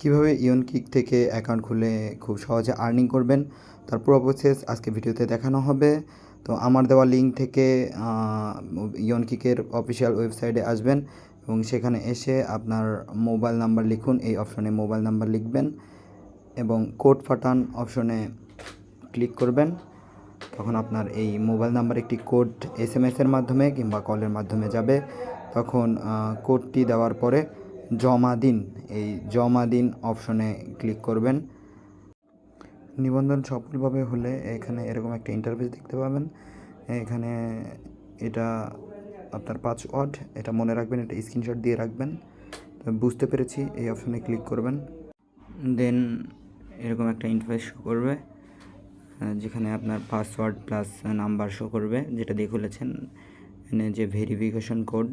কীভাবে ইয়ন কিক থেকে অ্যাকাউন্ট খুলে খুব সহজে আর্নিং করবেন? তার পুরো প্রসেস আজকে ভিডিওতে দেখানো হবে। তো আমার দেওয়া লিঙ্ক থেকে ইয়ন কিকের অফিসিয়াল ওয়েবসাইটে আসবেন এবং সেখানে এসে আপনার মোবাইল নাম্বার লিখুন। এই অপশনে মোবাইল নাম্বার লিখবেন এবং কোড ফাটান অপশনে ক্লিক করবেন। তখন আপনার এই মোবাইল নাম্বার একটি কোড এস এম এসের মাধ্যমে কিংবা কলের মাধ্যমে যাবে। তখন কোডটি দেওয়ার পরে জমা দিন। এই জমা দিন অপশনে ক্লিক করবেন। নিবন্ধন সফলভাবে হলে এখানে এরকম একটা ইন্টারফেস দেখতে পাবেন। এখানে এটা আপনার পাসওয়ার্ড এটা মনে রাখবেন, এটা স্ক্রিনশট দিয়ে রাখবেন। বুঝতে পেরেছি, এই অপশনে ক্লিক করবেন। দেন এরকম একটা ইন্টারফেস শো করবে যেখানে আপনার পাসওয়ার্ড প্লাস নাম্বার শো করবে, যেটা দিয়ে খুলেছেন। যে ভেরিফিকেশন কোড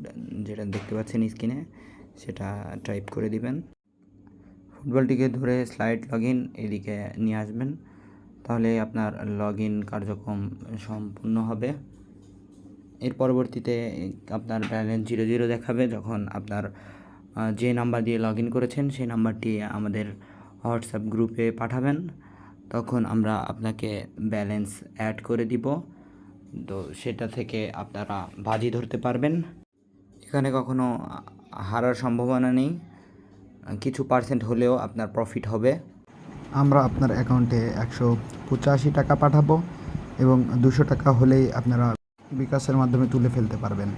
যেটা দেখতে পাচ্ছেন স্ক্রিনে সেটা টাইপ করে দিবেন। ফুটবলটিকে ধরে স্লাইড লগ ইন এদিকে নিয়ে আসবেন। তাহলে আপনার লগ ইন কার্যক্রম সম্পূর্ণ হবে। এর পরবর্তীতে আপনার ব্যালেন্স জিরো জিরো দেখাবে যখন আপনার যে নাম্বার দিয়ে লগ ইন করেছেন সেই নাম্বারটি আমাদের হোয়াটসঅ্যাপ গ্রুপে পাঠাবেন। তখন আমরা আপনাকে ব্যালেন্স অ্যাড করে দিব। তো সেটা থেকে আপনারা বাজি ধরতে পারবেন। এখানে কখনো হারার সম্ভাবনা নেই। কিছু পার্সেন্ট হলেও আপনার প্রফিট হবে। আমরা আপনার অ্যাকাউন্টে একশো পঁচাশি টাকা পাঠাবো এবং দুশো টাকা হলেই আপনারা বিকাশের মাধ্যমে তুলে ফেলতে পারবেন।